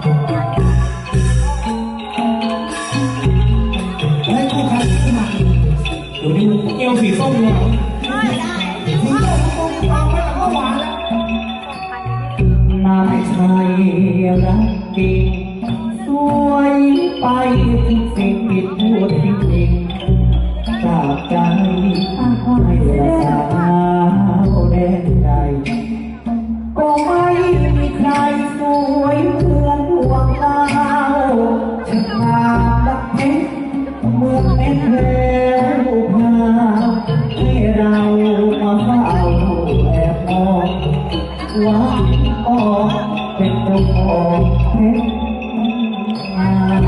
ให้คู่ค้าที่ายรักจริ วาก็เป็นตัวเพชร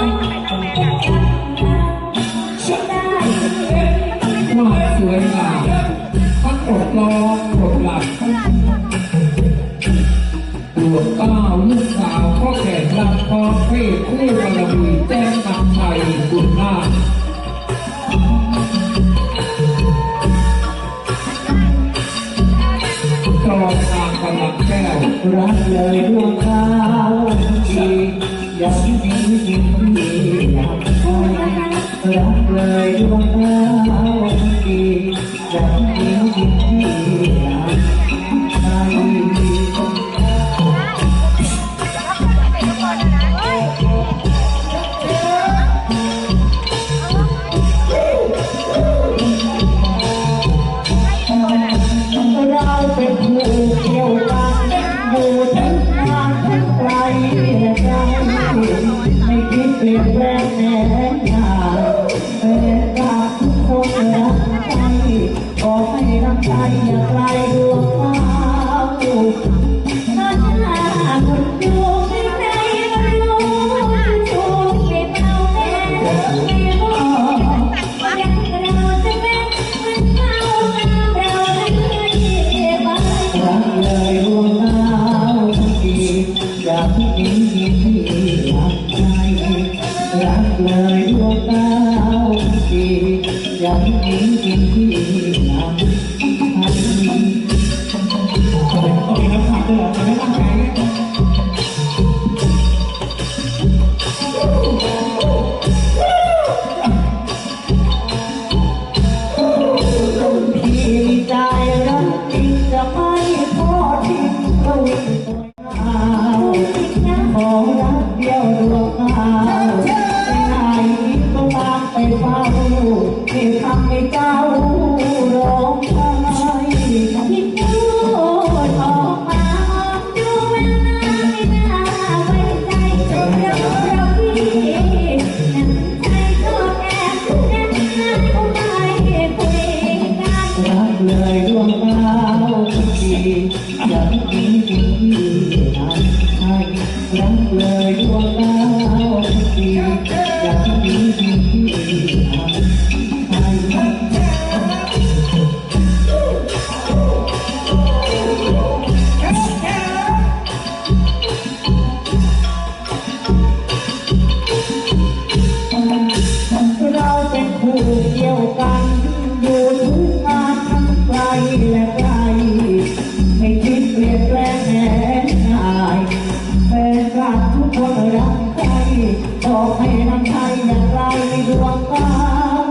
ว่าสวยงามทั้งอดรออดหลับดวงตาลูกสาวพ่อแก่ลำคอเฟ่คู่บารมีแจ้งนำไทยบุญนาคจอมางกำลัแก้วรักเลยดวงตาชีอยา Vamos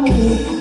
Oh.